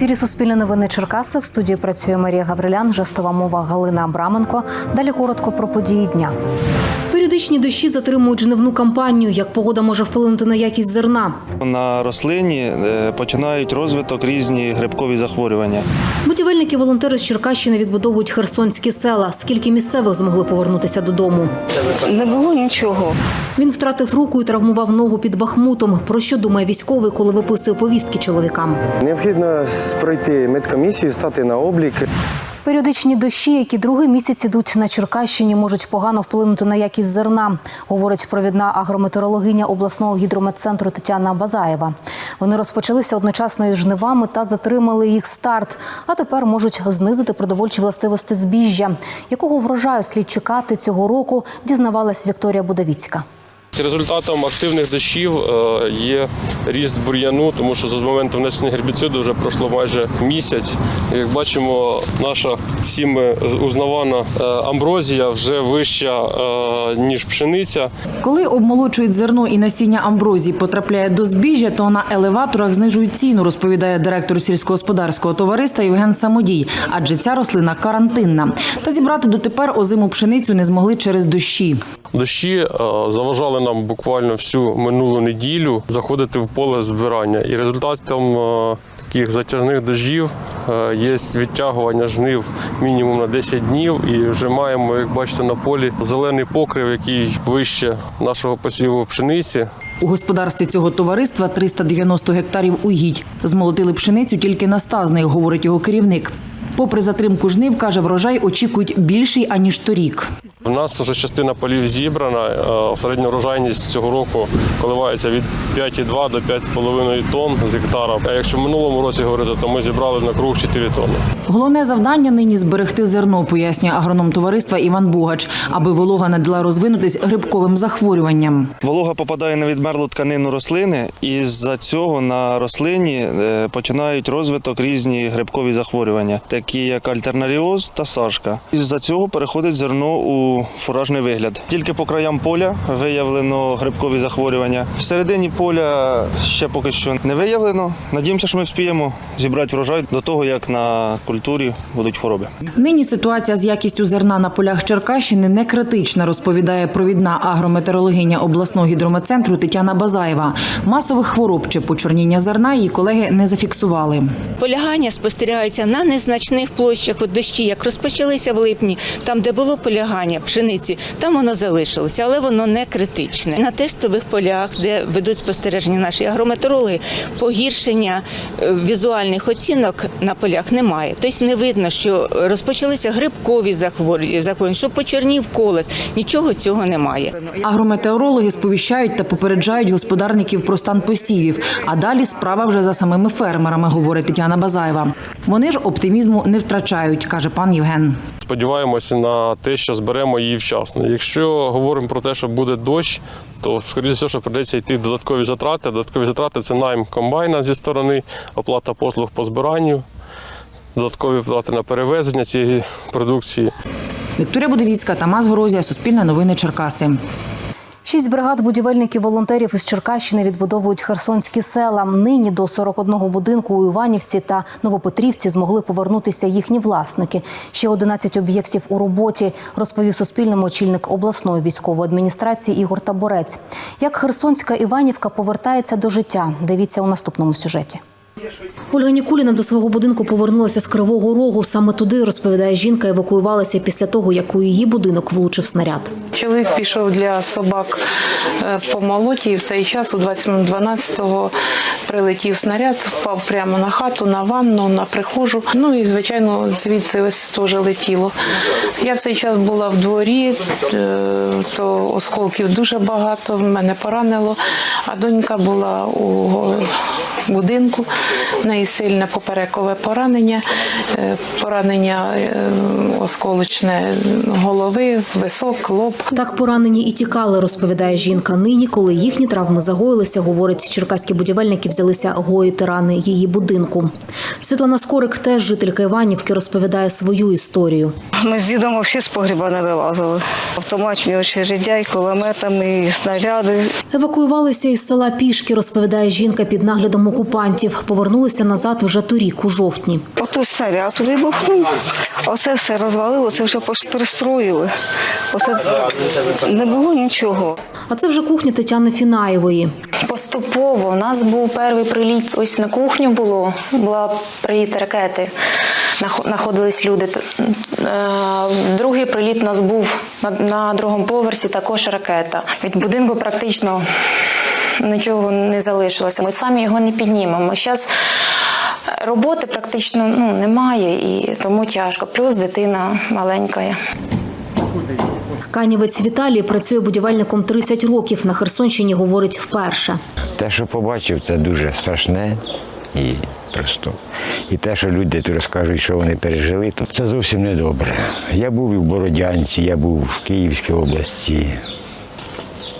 ефірі Суспільне новини Черкаси. В студії працює Марія Гаврилян, жестова мова Галина Абраменко. Далі коротко про події дня. Періодичні дощі затримують жнивну кампанію. Як погода може вплинути на якість зерна? На рослині е, починають розвиток різні грибкові захворювання. Будівельники волонтери з Черкащини відбудовують херсонські села. Скільки місцевих змогли повернутися додому? Не було нічого. Він втратив руку і травмував ногу під Бахмутом. Про що думає військовий, коли виписує повістки чоловікам? Необхідно пройти медкомісію, стати на облік. Періодичні дощі, які другий місяць ідуть на Черкащині, можуть погано вплинути на якість зерна, говорить провідна агрометеорологиня обласного гідрометцентру Тетяна Базаєва. Вони розпочалися одночасно із жнивами та затримали їх старт. А тепер можуть знизити продовольчі властивості збіжжя. Якого врожаю слід чекати цього року, дізнавалась Вікторія Будавіцька. Результатом активних дощів е, є ріст бур'яну, тому що з моменту внесення гербіциду вже пройшло майже місяць. Як бачимо, наша всім узнавана е, амброзія вже вища е, ніж пшениця. Коли обмолочують зерно і насіння амброзії потрапляє до збіжжя, то на елеваторах знижують ціну, розповідає директор сільськогосподарського товариства Євген Самодій, адже ця рослина карантинна. Та зібрати дотепер озиму пшеницю не змогли через дощі. Дощі е, заважали нам буквально всю минулу неділю заходити в поле збирання. І результатом е, таких затяжних дощів е, є відтягування жнив мінімум на 10 днів. І вже маємо, як бачите, на полі зелений покрив, який вище нашого посіву пшениці. У господарстві цього товариства 390 гектарів угідь. Змолотили пшеницю тільки на 100 говорить його керівник. Попри затримку жнив, каже, врожай очікують більший аніж торік. У нас вже частина полів зібрана. е, Середня врожайність цього року коливається від 5,2 до 5,5 тонн з гектара. А якщо в минулому році говорити, то ми зібрали на круг 4 тонни. Головне завдання нині зберегти зерно, пояснює агроном товариства Іван Бугач, аби волога не дала розвинутись грибковим захворюванням. Волога попадає на відмерлу тканину рослини, і з-за цього на рослині е, починають розвиток різні грибкові захворювання, такі як альтернаріоз та сашка. Із-за цього переходить зерно у фуражний вигляд. Тільки по краям поля виявлено грибкові захворювання. Всередині поля ще поки що не виявлено. Надіємося, що ми вспіємо зібрати врожай до того, як на культурі будуть хвороби. Нині ситуація з якістю зерна на полях Черкащини не критична, розповідає провідна агрометеорологиня обласного гідрометцентру Тетяна Базаєва. Масових хвороб чи почорніння зерна її колеги не зафіксували. Полягання спостерігається на незначних площах. От дощі, як розпочалися в липні, там, де було полягання пшениці, там воно залишилося, але воно не критичне. На тестових полях, де ведуть спостереження наші агрометеорологи, погіршення е, візуальних оцінок на полях немає. Тобто не видно, що розпочалися грибкові захворювання, що почернів колес. Нічого цього немає. Агрометеорологи сповіщають та попереджають господарників про стан посівів. А далі справа вже за самими фермерами, говорить Тетяна Базаєва. Вони ж оптимізму не втрачають, каже пан Євген. Сподіваємося на те, що зберемо її вчасно. Якщо говоримо про те, що буде дощ, то скоріше все, що прийдеться йти додаткові затрати. Додаткові затрати це найм комбайна зі сторони, оплата послуг по збиранню, додаткові втрати на перевезення цієї продукції. Вікторія Будовіцька, Тамас Горозія, Суспільне новини Черкаси. Шість бригад будівельників-волонтерів із Черкащини відбудовують херсонські села. Нині до 41 будинку у Іванівці та Новопетрівці змогли повернутися їхні власники. Ще 11 об'єктів у роботі, розповів Суспільному очільник обласної військової адміністрації Ігор Таборець. Як Херсонська Іванівка повертається до життя? Дивіться у наступному сюжеті. Ольга Нікуліна до свого будинку повернулася з Кривого Рогу. Саме туди, розповідає жінка, евакуювалася після того, як у її будинок влучив снаряд. Чоловік пішов для собак е, по молоті і в цей час, у 12-го, прилетів снаряд, впав прямо на хату, на ванну, на прихожу. Ну і, звичайно, звідси ось теж летіло. Я в цей час була в дворі, е, то осколків дуже багато, мене поранило, а донька була у будинку, в неї сильне поперекове поранення, е, поранення е, осколочне голови, висок, лоб. Так поранені і тікали, розповідає жінка. Нині, коли їхні травми загоїлися, говорить, черкаські будівельники взялися гоїти рани її будинку. Світлана Скорик, теж жителька Іванівки, розповідає свою історію. Ми з дідом взагалі з погріба не вилазили. Автоматні очередя, і кулеметами, і снаряди. Евакуювалися із села пішки, розповідає жінка під наглядом окупантів. Повернулися назад вже торік, у жовтні. Ото снаряд вибухнув, оце все розвалило, це вже перестроїли. Оце не було нічого. А це вже кухня Тетяни Фінаєвої. Поступово у нас був перший приліт. Ось на кухню було була приліт ракети. Нах- Знаходились люди. Е, Другий приліт у нас був на, на другому поверсі, також ракета. Від будинку практично нічого не залишилося. Ми самі його не піднімемо. Зараз роботи практично ну, немає і тому тяжко. Плюс дитина маленька. Канівець Віталій працює будівельником 30 років. На Херсонщині говорить вперше. Те, що побачив, це дуже страшне і просто. І те, що люди тут розкажуть, що вони пережили, то це зовсім не добре. Я був і в Бородянці, я був в Київській області.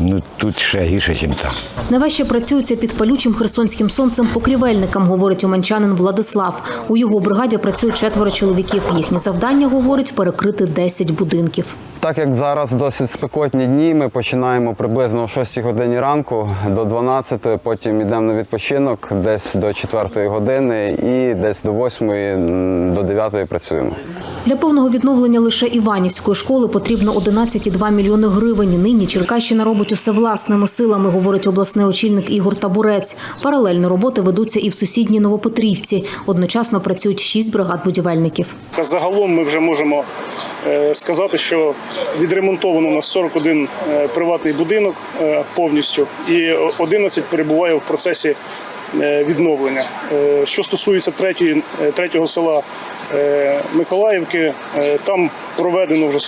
Ну тут ще гірше, ніж там. Найважче працюється під палючим херсонським сонцем покрівельникам, говорить уманчанин Владислав. У його бригаді працює четверо чоловіків. Їхнє завдання, говорить, перекрити 10 будинків. Так як зараз досить спекотні дні, ми починаємо приблизно о 6 годині ранку до 12, потім йдемо на відпочинок десь до 4 години і десь до 8 до 9 працюємо. Для повного відновлення лише Іванівської школи потрібно 11,2 мільйони гривень. Нині Черкащина робить усе власними силами, говорить обласний очільник Ігор Табурець. Паралельно роботи ведуться і в сусідній Новопетрівці. Одночасно працюють шість бригад будівельників. Загалом ми вже можемо е, сказати, що відремонтовано у нас 41 е, приватний будинок е, повністю, і 11 перебуває в процесі е, відновлення. Що стосується третьої, третього села Миколаївки, там проведено вже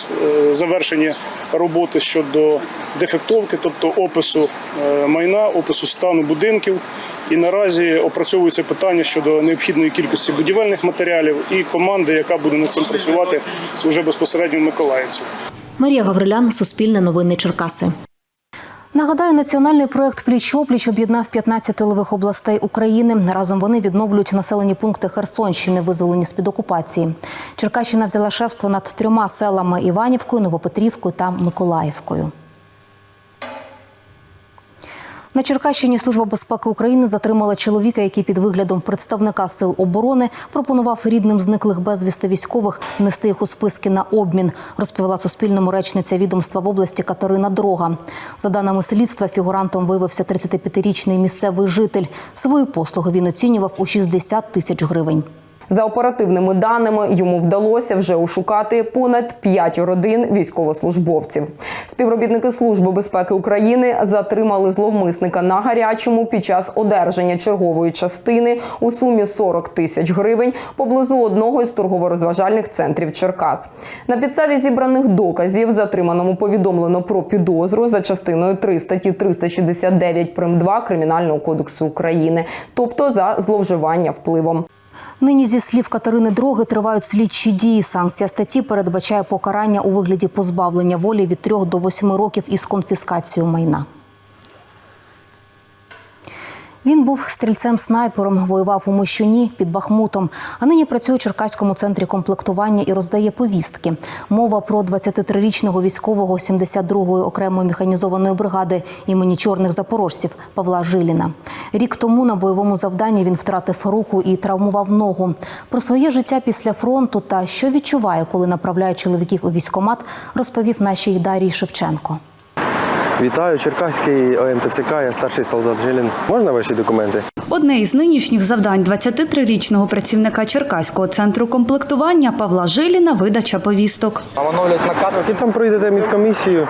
завершені роботи щодо дефектовки, тобто опису майна, опису стану будинків. І наразі опрацьовується питання щодо необхідної кількості будівельних матеріалів і команди, яка буде над цим працювати уже безпосередньо в Миколаївці. Марія Гаврилян, Суспільне новини Черкаси. Нагадаю, національний проект Пліч-опліч об'єднав 15 тилових областей України. Разом вони відновлюють населені пункти Херсонщини, визволені з під окупації. Черкащина взяла шефство над трьома селами Іванівкою, Новопетрівкою та Миколаївкою. На Черкащині Служба безпеки України затримала чоловіка, який під виглядом представника сил оборони пропонував рідним зниклих безвісти військових внести їх у списки на обмін, розповіла Суспільному речниця відомства в області Катерина Дрога. За даними слідства, фігурантом виявився 35-річний місцевий житель. Свої послуги він оцінював у 60 тисяч гривень. За оперативними даними йому вдалося вже ошукати понад 5 родин військовослужбовців. Співробітники Служби безпеки України затримали зловмисника на гарячому під час одержання чергової частини у сумі 40 тисяч гривень поблизу одного із торгово-розважальних центрів Черкас. На підставі зібраних доказів затриманому повідомлено про підозру за частиною 3 статті 369 прим. 2 Кримінального кодексу України, тобто за зловживання впливом. Нині, зі слів Катерини Дроги, тривають слідчі дії. Санкція статті передбачає покарання у вигляді позбавлення волі від 3 до 8 років із конфіскацією майна. Він був стрільцем-снайпером, воював у Мощуні під Бахмутом, а нині працює у Черкаському центрі комплектування і роздає повістки. Мова про 23-річного військового 72-ї окремої механізованої бригади імені чорних запорожців Павла Жиліна. Рік тому на бойовому завданні він втратив руку і травмував ногу. Про своє життя після фронту та що відчуває, коли направляє чоловіків у військкомат, розповів нашій Дарії Шевченко. Вітаю, Черкаський ОМТЦК, я старший солдат Жилін. Можна ваші документи? Одне із нинішніх завдань 23-річного працівника Черкаського центру комплектування Павла Жиліна видача повісток. І там пройдете медкомісію.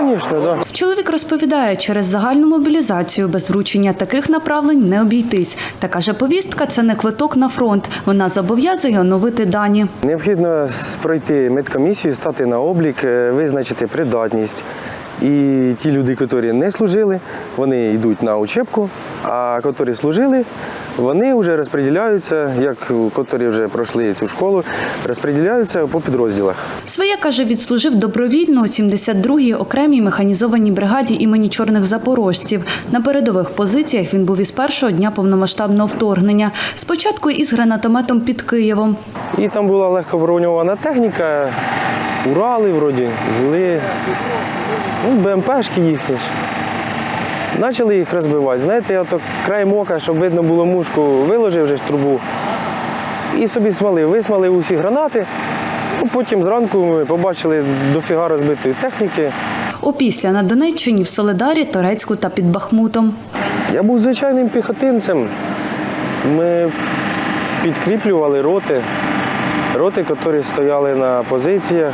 Звісно, да. Чоловік розповідає, через загальну мобілізацію без вручення таких направлень не обійтись. Та каже, повістка це не квиток на фронт. Вона зобов'язує оновити дані. Необхідно пройти медкомісію, стати на облік, е, визначити придатність. І ті люди, які не служили, вони йдуть на учебку, а які служили, вони вже розподіляються, як які вже пройшли цю школу, розподіляються по підрозділах. Своє каже, відслужив добровільно у 72-й окремій механізованій бригаді імені чорних запорожців. На передових позиціях він був із першого дня повномасштабного вторгнення. Спочатку із гранатометом під Києвом. І там була легко броньована техніка, Урали вроді, зли, ну, БМПшки їхні ж. Почали їх розбивати. Знаєте, я то краєм ока, щоб видно було мушку, виложив вже ж трубу і собі смалив. Висмалив усі гранати. Ну, потім зранку ми побачили дофіга розбитої техніки. Опісля на Донеччині в Соледарі, Торецьку та під Бахмутом. Я був звичайним піхотинцем. Ми підкріплювали роти, роти, які стояли на позиціях.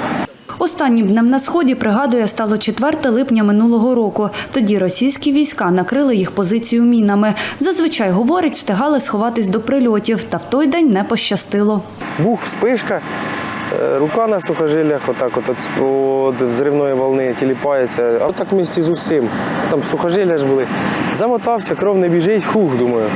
Останнім днем на сході пригадує стало 4 липня минулого року. Тоді російські війська накрили їх позицію мінами. Зазвичай говорить, встигали сховатись до прильотів, та в той день не пощастило. Бух, вспишка, е, рука на сухожилях, отак от, від взривної волни тіліпається. А отак в місті з усім. Там сухожилля ж були. Замотався, кров не біжить, хух, думаю.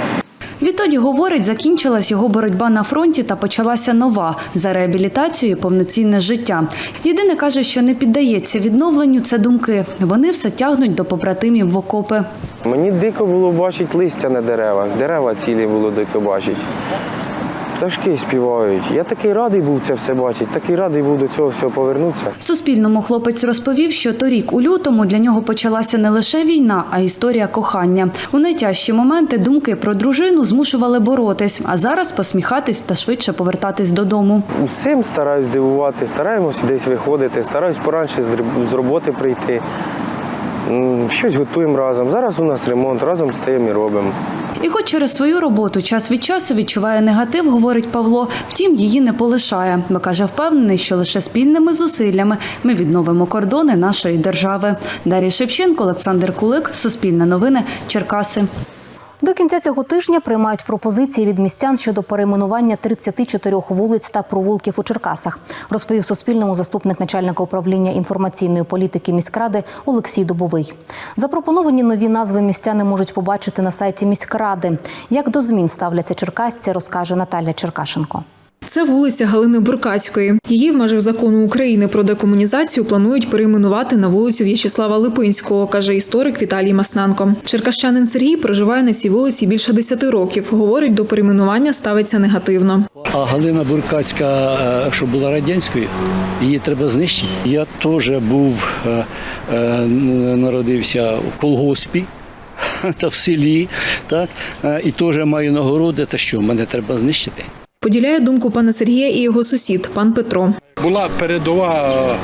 Відтоді, говорить, закінчилась його боротьба на фронті та почалася нова за реабілітацією повноцінне життя. Єдине каже, що не піддається відновленню, це думки. Вони все тягнуть до побратимів в окопи. Мені дико було бачити листя на деревах. Дерева цілі було дико бачити. Пташки співають. Я такий радий був це все бачити, такий радий був до цього всього повернутися. Суспільному хлопець розповів, що торік у лютому для нього почалася не лише війна, а історія кохання. У найтяжчі моменти думки про дружину змушували боротись, а зараз посміхатись та швидше повертатись додому. Усім стараюсь дивувати, стараємося десь виходити, стараюсь поранше з роботи прийти. Щось готуємо разом. Зараз у нас ремонт, разом стаємо і робимо. І хоч через свою роботу час від часу відчуває негатив, говорить Павло, втім її не полишає, бо каже, впевнений, що лише спільними зусиллями ми відновимо кордони нашої держави. Дар'я Шевченко, Олександр Кулик, Суспільне новини, Черкаси. До кінця цього тижня приймають пропозиції від містян щодо перейменування 34 вулиць та провулків у Черкасах, розповів Суспільному заступник начальника управління інформаційної політики міськради Олексій Дубовий. Запропоновані нові назви містяни можуть побачити на сайті міськради. Як до змін ставляться черкасці, розкаже Наталя Черкашенко. Це вулиця Галини Буркацької. Її в межах закону України про декомунізацію планують перейменувати на вулицю В'ячеслава Липинського, каже історик Віталій Масненко. Черкащанин Сергій проживає на цій вулиці більше 10 років. Говорить, до перейменування ставиться негативно. А Галина Буркацька, е, що була радянською, її треба знищити. Я теж був, е, е, народився в колгоспі та в селі, так, і теж маю нагороди, та що мене треба знищити. Поділяє думку пана Сергія і його сусід, пан Петро. була передова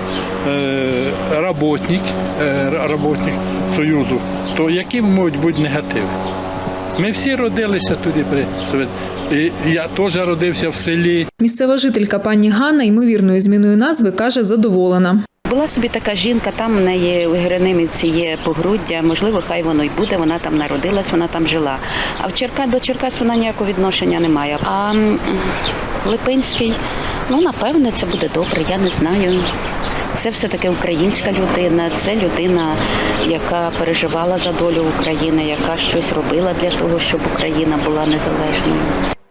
е, работник, е, работник Союзу, то які можуть бути негативи? Ми всі родилися туди при. І я теж родився в селі. Місцева жителька пані Ганна ймовірною зміною назви каже задоволена. Була собі така жінка, там в неї у Геронимівці є погруддя, можливо, хай воно й буде, вона там народилась, вона там жила. А в Черка до Черкас вона ніякого відношення не має. А Липинський, ну напевне, це буде добре, я не знаю. Це все-таки українська людина, це людина, яка переживала за долю України, яка щось робила для того, щоб Україна була незалежною.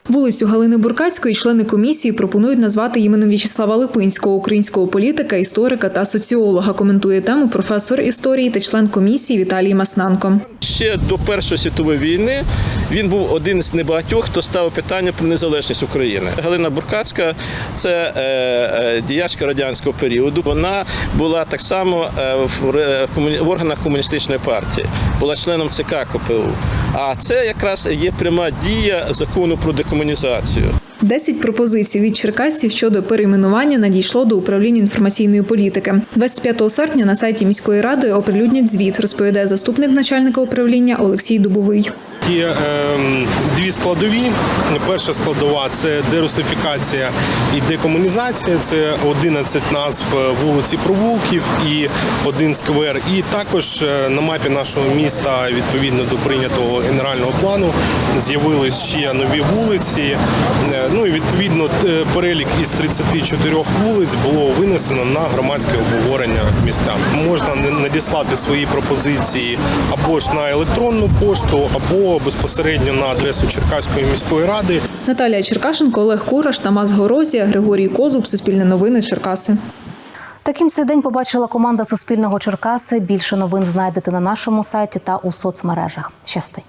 Вулицю Галини Буркацької члени комісії пропонують назвати іменем В'ячеслава Липинського, українського політика, історика та соціолога. Коментує тему професор історії та член комісії Віталій Маснанко. Ще до Першої світової війни він був один з небагатьох, хто ставив питання про незалежність України. Галина Буркацька це е, е, діячка радянського періоду. Вона була так само е, в, органах комуністичної партії, була членом ЦК КПУ. А це якраз є пряма дія закону про декомунізацію. Десять пропозицій від черкасців щодо перейменування надійшло до управління інформаційної політики. 25 серпня на сайті міської ради оприлюднять звіт, розповідає заступник начальника управління Олексій Дубовий. Є ем, дві складові. Перша складова це дерусифікація і декомунізація. Це 11 назв вулиці провулків і один сквер. І також е, на мапі нашого міста, відповідно до прийнятого генерального плану, з'явились ще нові вулиці. Ну і відповідно е, перелік із 34 вулиць було винесено на громадське обговорення містян. Можна надіслати свої пропозиції або ж на електронну пошту, або безпосередньо на адресу Черкаської міської ради. Наталія Черкашенко, Олег Кураш, Тамас Горозія, Григорій Козуб, Суспільне новини, Черкаси. Таким цей день побачила команда Суспільного Черкаси. Більше новин знайдете на нашому сайті та у соцмережах. Щасти.